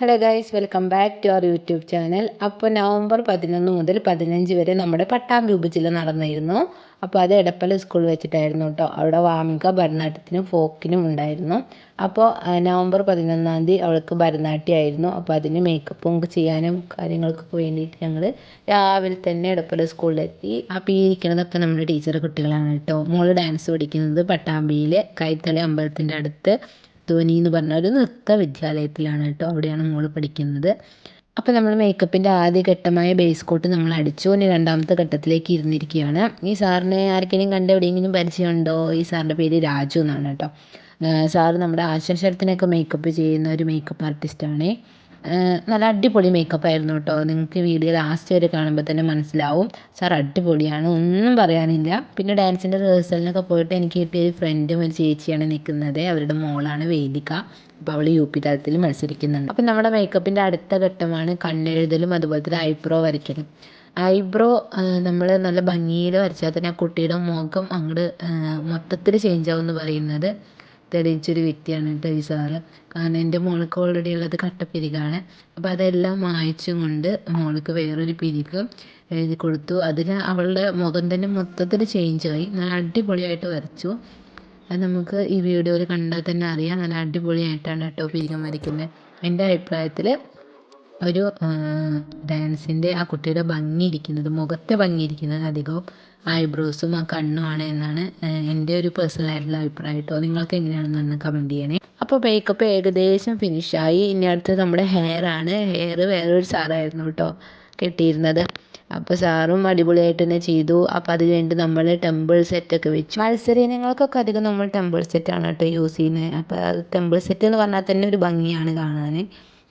Hello guys welcome back to our YouTube channel അപ്പോൾ November പതിനൊന്ന് മുതൽ പതിനഞ്ച് വരെ നമ്മുടെ പട്ടാമ്പി ഉപജില്ല നടന്നിരുന്നു. അപ്പോൾ അത് എടപ്പള്ളി സ്കൂൾ വെച്ചിട്ടായിരുന്നു കേട്ടോ അവിടെ വാമിക ഭരതനാട്യത്തിനും ഫോക്കിനും ഉണ്ടായിരുന്നു. അപ്പോൾ നവംബർ പതിനൊന്നാം തീയതി അവൾക്ക് ഭരതനാട്യമായിരുന്നു അപ്പോൾ അതിന് മേക്കപ്പും ചെയ്യാനും കാര്യങ്ങൾക്കൊക്കെ വേണ്ടിയിട്ട് ഞങ്ങൾ രാവിലെ തന്നെ എടപ്പള്ളി സ്കൂളിലെത്തി അപ്പോൾ ഈ ഇരിക്കുന്നതൊക്കെ നമ്മുടെ ടീച്ചർ കുട്ടികളാണ് കേട്ടോ മോൾ ഡാൻസ് പഠിക്കുന്നത് പട്ടാമ്പിയിലെ കൈത്തളി അമ്പലത്തിന്റെ അടുത്ത്. ധ്വനി എന്ന് പറഞ്ഞ ഒരു നൃത്ത വിദ്യാലയത്തിലാണ് കേട്ടോ അവിടെയാണ് മോൾ പഠിക്കുന്നത്. അപ്പോൾ നമ്മൾ മേക്കപ്പിന്റെ ആദ്യ ഘട്ടമായ ബേസ് കോട്ട് നമ്മൾ അടിച്ചു. ഇനി രണ്ടാമത്തെ ഘട്ടത്തിലേക്ക് ഇരുന്നിരിക്കുകയാണ്. ഈ സാറിനെ ആർക്കെങ്കിലും കണ്ട് എവിടെയെങ്കിലും പരിചയമുണ്ടോ? ഈ സാറിന്റെ പേര് രാജു എന്നാണ് കേട്ടോ. സാറ് നമ്മുടെ ആശാശരത്തിനൊക്കെ മേക്കപ്പ് ചെയ്യുന്ന ഒരു മേക്കപ്പ് ആർട്ടിസ്റ്റാണ് നല്ല അടിപൊളി മേക്കപ്പ് ആയിരുന്നു കേട്ടോ നിങ്ങൾക്ക് വീഡിയോ ലാസ്റ്റ് വരെ കാണുമ്പോൾ തന്നെ മനസ്സിലാവും. സാർ അടിപൊളിയാണ് ഒന്നും പറയാനില്ല. പിന്നെ ഡാൻസിന്റെ റിഹേഴ്സലിനൊക്കെ പോയിട്ട് എനിക്ക് കിട്ടിയ ഒരു ഫ്രണ്ടും ഒരു ചേച്ചിയാണ് നിൽക്കുന്നത് അവരുടെ മോളാണ് വേദിക. അപ്പോൾ അവൾ യു പി തലത്തിൽ മത്സരിക്കുന്നുണ്ട്. അപ്പം നമ്മുടെ മേക്കപ്പിന്റെ അടുത്ത ഘട്ടമാണ് കണ്ണെഴുതലും അതുപോലെ തന്നെ ഐബ്രോ വരയ്ക്കലും. ഐബ്രോ നമ്മൾ നല്ല ഭംഗിയിൽ വരച്ചാൽ തന്നെ ആ കുട്ടിയുടെ മുഖം അങ്ങോട്ട് മൊത്തത്തിൽ ചേഞ്ച് ആവും എന്ന് പറയുന്നത്. തെളിയിച്ചൊരു വ്യക്തിയാണ് കേട്ടോ ഈ സാറ്. കാരണം എന്റെ മോൾക്ക് ഓൾറെഡി ഉള്ളത് കട്ടപ്പിരികാണ്. അപ്പോൾ അതെല്ലാം മായ്ച്ചും കൊണ്ട് മോൾക്ക് വേറൊരു പിരികം എഴുതി കൊടുത്തു. അതിൽ അവളുടെ മുഖം തന്നെ മൊത്തത്തിൽ ചേഞ്ചായി നല്ല അടിപൊളിയായിട്ട് വരച്ചു. അത് നമുക്ക് ഈ വീഡിയോയിൽ കണ്ടാൽ തന്നെ അറിയാം. നല്ല അടിപൊളിയായിട്ടാണ് കേട്ടോ പിരികം വരയ്ക്കുന്നത്. എന്റെ അഭിപ്രായത്തിൽ ഒരു ഡാൻസിന്റെ ആ കുട്ടിയുടെ ഭംഗി ഇരിക്കുന്നത് മുഖത്തെ ഭംഗി ഇരിക്കുന്നത് അധികവും ഐബ്രോസും ആ കണ്ണുമാണ് എന്നാണ് എന്റെ ഒരു പേഴ്സണൽ ആയിട്ടുള്ള അഭിപ്രായം കേട്ടോ. നിങ്ങൾക്ക് എങ്ങനെയാണെന്നൊന്ന് കമന്റ് ചെയ്യണേ. അപ്പോൾ മേക്കപ്പ് ഏകദേശം ഫിനിഷായി ഇനി അടുത്തത് നമ്മുടെ ഹെയർ ആണ്. ഹെയർ വേറൊരു സാറായിരുന്നു കേട്ടോ കെട്ടിയിരുന്നത്. അപ്പോൾ സാറും അടിപൊളിയായിട്ട് തന്നെ ചെയ്തു. അപ്പോൾ അത് കഴിഞ്ഞിട്ട് നമ്മൾ ടെമ്പിൾ സെറ്റൊക്കെ വെച്ചു. മത്സര ഇനങ്ങൾക്കൊക്കെ അധികം നമ്മൾ ടെമ്പിൾ സെറ്റാണ് കേട്ടോ യൂസ് ചെയ്യുന്നത്. അപ്പോൾ ടെമ്പിൾ സെറ്റ് എന്ന് പറഞ്ഞാൽ തന്നെ ഒരു ഭംഗിയാണ് കാണാൻ.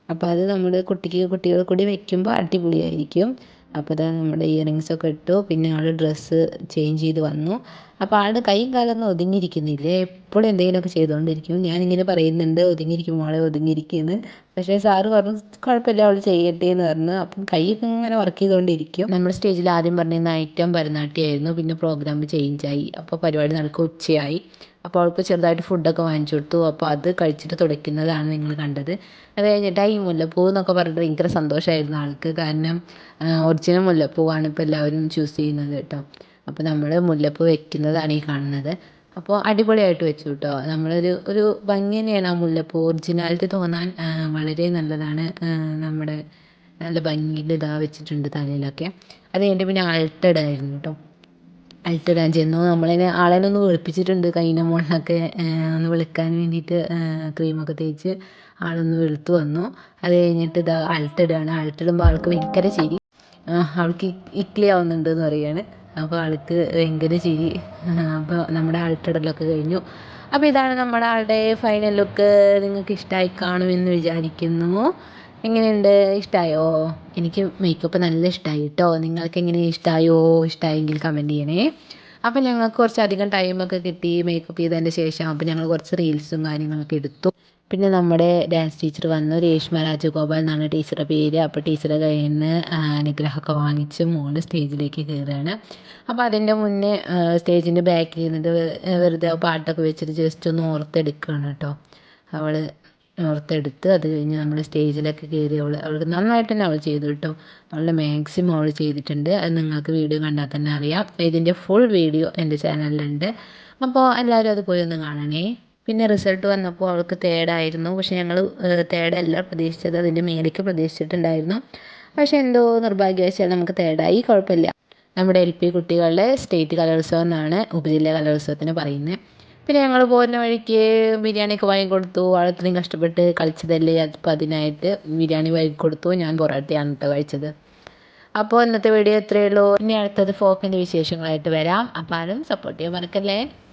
അപ്പോൾ അത് നമ്മൾ കുട്ടിക്ക് കുട്ടികൾ കൂടി വെക്കുമ്പോൾ അടിപൊളിയായിരിക്കും. അപ്പോൾ ദാ നമ്മുടെ ഇയറിങ്സൊക്കെ ഇട്ടു. പിന്നെ ആൾ ഡ്രസ്സ് ചേഞ്ച് ചെയ്ത് വന്നു. അപ്പോൾ ആളുടെ കൈയും കാലൊന്നും ഒതുങ്ങിയിരിക്കുന്നില്ലേ? എപ്പോഴും എന്തെങ്കിലുമൊക്കെ ചെയ്തുകൊണ്ടിരിക്കും ഞാനിങ്ങനെ പറയുന്നുണ്ട് ഒതുങ്ങിയിരിക്കും മോളെ ഒതുങ്ങിയിരിക്കുമെന്ന് പക്ഷേ സാറ് പറഞ്ഞു കുഴപ്പമില്ല അവൾ ചെയ്യട്ടെ എന്ന് പറഞ്ഞു. അപ്പം കൈയൊക്കെ ഇങ്ങനെ വർക്ക് ചെയ്തുകൊണ്ടിരിക്കും നമ്മൾ സ്റ്റേജിൽ ആദ്യം പറഞ്ഞിരുന്ന ഐറ്റം ഭരതനാട്യമായിരുന്നു പിന്നെ പ്രോഗ്രാം ചേഞ്ചായി. അപ്പോൾ പരിപാടി നടക്കുക ഉച്ചയായി. അപ്പോൾ അവൾക്ക് ചെറുതായിട്ട് ഫുഡൊക്കെ വാങ്ങിച്ചു കൊടുത്തു. അപ്പോൾ അത് കഴിച്ചിട്ട് തുടയ്ക്കുന്നതാണ് നിങ്ങൾ കണ്ടത്. അത് കഴിഞ്ഞിട്ട് ഈ മുല്ലപ്പൂ എന്നൊക്കെ പറഞ്ഞിട്ട് ഭയങ്കര സന്തോഷമായിരുന്നു ആൾക്ക്. കാരണം ഒറിജിനൽ മുല്ലപ്പൂവാണ് ഇപ്പോൾ എല്ലാവരും ചൂസ് ചെയ്യുന്നത് കേട്ടോ. അപ്പോൾ നമ്മൾ മുല്ലപ്പൂ വെക്കുന്നതാണ് ഈ കാണുന്നത്. അപ്പോൾ അടിപൊളിയായിട്ട് വെച്ചു കേട്ടോ നമ്മളൊരു ഒരു ഭംഗി തന്നെയാണ് ആ മുല്ലപ്പൂ. ഒറിജിനാലിറ്റി തോന്നാൻ വളരെ നല്ലതാണ്. നമ്മുടെ നല്ല ഭംഗിയിൽ ഇതാ വെച്ചിട്ടുണ്ട് തലയിലൊക്കെ. അത് കഴിഞ്ഞിട്ട് പിന്നെ അൾട്ടഡ് ആയിരുന്നു കേട്ടോ ആണ് ചെന്നു. നമ്മളതിനെ ആളെന്നെ ഒന്ന് വെളുപ്പിച്ചിട്ടുണ്ട്. കൈയിന്റെ മുകളിലൊക്കെ ഒന്ന് വിളിക്കാൻ വേണ്ടിയിട്ട് ക്രീമൊക്കെ തേച്ച് ആളൊന്ന് വെളുത്ത് വന്നു. അത് കഴിഞ്ഞിട്ട് ഇതാ ആണ്. അൾട്ടിടുമ്പോൾ ആൾക്ക് ഭയങ്കര ചിരി. അവൾക്ക് ഇക്ലി ആവുന്നുണ്ട് എന്ന് പറയുകയാണ് അപ്പോൾ ആൾക്ക് ഭയങ്കര ചിരി. അപ്പോൾ നമ്മുടെ അൾട്ടിടലൊക്കെ കഴിഞ്ഞു. അപ്പോൾ ഇതാണ് നമ്മുടെ ആളുടെ ഫൈനൽ ലുക്ക് നിങ്ങൾക്ക് ഇഷ്ടമായി കാണുമെന്ന് വിചാരിക്കുന്നു. എങ്ങനെയുണ്ട്? ഇഷ്ടമായോ എനിക്ക് മേക്കപ്പ് നല്ല ഇഷ്ടമായി കേട്ടോ നിങ്ങൾക്ക് എങ്ങനെ ഇഷ്ടമായോ ഇഷ്ടമായെങ്കിൽ കമന്റ് ചെയ്യണേ. അപ്പോൾ ഞങ്ങൾക്ക് കുറച്ചധികം ടൈമൊക്കെ കിട്ടി മേക്കപ്പ് ചെയ്തതിന്റെ ശേഷം. അപ്പോൾ ഞങ്ങൾ കുറച്ച് റീൽസും കാര്യങ്ങളൊക്കെ എടുത്തു. പിന്നെ നമ്മുടെ ഡാൻസ് ടീച്ചർ വന്നു രേഷ്മ രാജഗോപാൽ എന്നാണ് ടീച്ചറുടെ പേര്. അപ്പോൾ ടീച്ചറെ കയ്യിൽ നിന്ന് അനുഗ്രഹമൊക്കെ വാങ്ങിച്ച് മോൾ സ്റ്റേജിലേക്ക് കയറുകയാണ് അപ്പോൾ അതിന്റെ മുന്നേ സ്റ്റേജിന്റെ ബാക്കിൽ നിന്നിട്ട് വെറുതെ പാട്ടൊക്കെ വെച്ചിട്ട് ജസ്റ്റ് ഒന്ന് ഓർത്തെടുക്കുകയാണ് കേട്ടോ. അവൾ ഓർത്തെടുത്ത് അത് കഴിഞ്ഞ് നമ്മൾ സ്റ്റേജിലൊക്കെ കയറി അവൾ അവൾക്ക് നന്നായിട്ട് തന്നെ അവൾ ചെയ്തു കേട്ടോ. അവളുടെ മാക്സിമം അവൾ ചെയ്തിട്ടുണ്ട്. അത് നിങ്ങൾക്ക് വീഡിയോ കണ്ടാൽ തന്നെ അറിയാം. ഇതിന്റെ ഫുൾ വീഡിയോ എന്റെ ചാനലിലുണ്ട് അപ്പോൾ എല്ലാവരും അത് പോയി ഒന്ന് കാണണേ. പിന്നെ റിസൾട്ട് വന്നപ്പോൾ അവൾക്ക് തേർഡായിരുന്നു പക്ഷേ ഞങ്ങൾ തേർഡല്ല പ്രതീക്ഷിച്ചത്. അതിന്റെ മേലേക്ക് പ്രതീക്ഷിച്ചിട്ടുണ്ടായിരുന്നു. പക്ഷേ എന്തോ നിർഭാഗ്യവശാൽ നമുക്ക് തേർഡായി കുഴപ്പമില്ല. നമ്മുടെ എൽ പി കുട്ടികളുടെ സ്റ്റേറ്റ് കലോത്സവം എന്നാണ് ഉപജില്ല കലോത്സവത്തിന് പറയുന്നത് പിന്നെ ഞങ്ങൾ പോകുന്ന വഴിക്ക് ബിരിയാണിയൊക്കെ വാങ്ങിക്കൊടുത്തു കൊടുത്തു. ഇത്രയും കഷ്ടപ്പെട്ട് കളിച്ചതല്ലേ? അപ്പോൾ അതിനായിട്ട് ബിരിയാണി വാങ്ങിക്കൊടുത്തു ഞാൻ പൊറോട്ടയാണ് കേട്ടോ കഴിച്ചത്. അപ്പോൾ ഇന്നത്തെ വീഡിയോ ഇത്രയേ ഉള്ളൂ. ഇനി അടുത്തത് ഫോക്കിന്റെ വിശേഷങ്ങളായിട്ട് വരാം. അപ്പോൾ ആരും സപ്പോർട്ട് ചെയ്യാൻ മറക്കല്ലേ?